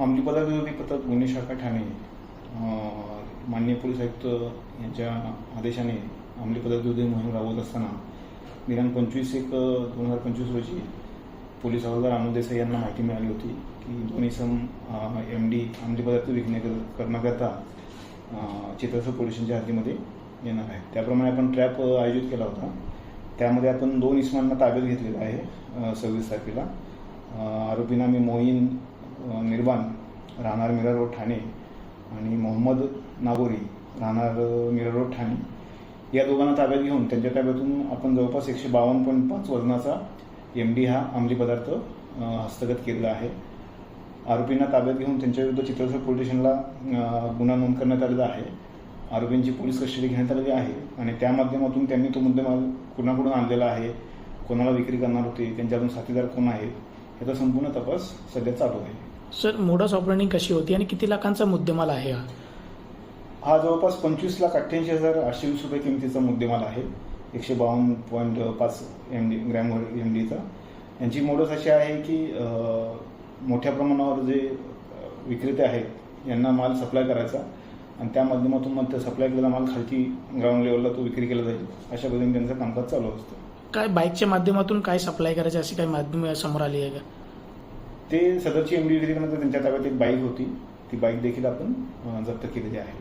अंमली पदार्थ पथक गुन्हे शाखा ठाणे माननीय पोलीस आयुक्त यांच्या आदेशाने अंमली पदार्थ मोहीम राबवत असताना दिनांक पंचवीस एक दोन हजार पंचवीस रोजी पोलीस हवालदार अमोल देसाई यांना माहिती मिळाली होती की दोन इसम एम डी अंमली पदार्थ विकण्या करण्याकरता चित्रसर पोलीस स्टेशनच्या हद्दीमध्ये येणार आहे. त्याप्रमाणे आपण ट्रॅप आयोजित केला होता. त्यामध्ये आपण दोन इसमांना ताब्यात घेतलेलं आहे सव्वीस तारखेला. आरोपींना मी मोईन अं, निर्बान राहणार मिरर रोड ठाणे आणि मोहम्मद नागोरी राहणार मिरर रोड ठाणे. या दोघांना ताब्यात घेऊन त्यांच्या ताब्यातून आपण जवळपास एकशे बावन्न पॉईंट पाच वजनाचा एम डी हा अंमली पदार्थ हस्तगत केलेला आहे. आरोपींना ताब्यात घेऊन त्यांच्याविरुद्ध चित्रसर पोलीस स्टेशनला गुन्हा नोंद करण्यात आलेला आहे. आरोपींची पोलीस कस्टडी घेण्यात आलेली आहे आणि त्या माध्यमातून त्यांनी तो मुद्देमाल कुणाकडून आणलेला आहे कोणाला विक्री करणार होते त्यांच्याकडून साथीदार कोण आहेत याचा संपूर्ण तपास सध्या चालू आहे. सर मोडस ऑपरेटिंग कशी होती आणि किती लाखांचा मुद्देमाल आहे हा? हा जवळपास पंचवीस लाख अठ्ठ्याऐंशी हजार आठशे वीस रुपये किमतीचा मुद्देमाल आहे. एकशे बावन्न पॉईंट पाच एम डी ग्रॅमवर एम डीचा यांची मोडस अशी आहे की मोठ्या प्रमाणावर जे विक्रेते आहेत यांना माल सप्लाय करायचा आणि त्या माध्यमातून मग ते सप्लाय केलेला माल खालती ग्राउंड लेवलला तो विक्री केला जाईल. अशा पद्धतीने त्यांचं कामकाज चालू असतं. काय बाईकच्या माध्यमातून काय सप्लाय करायचे अशी काही माध्यम समोर आली आहे का? ते सदरची एम डी विक्री त्यांच्या ताब्यात एक बाईक होती. ती बाईक देखील आपण जप्त केलेली आहे.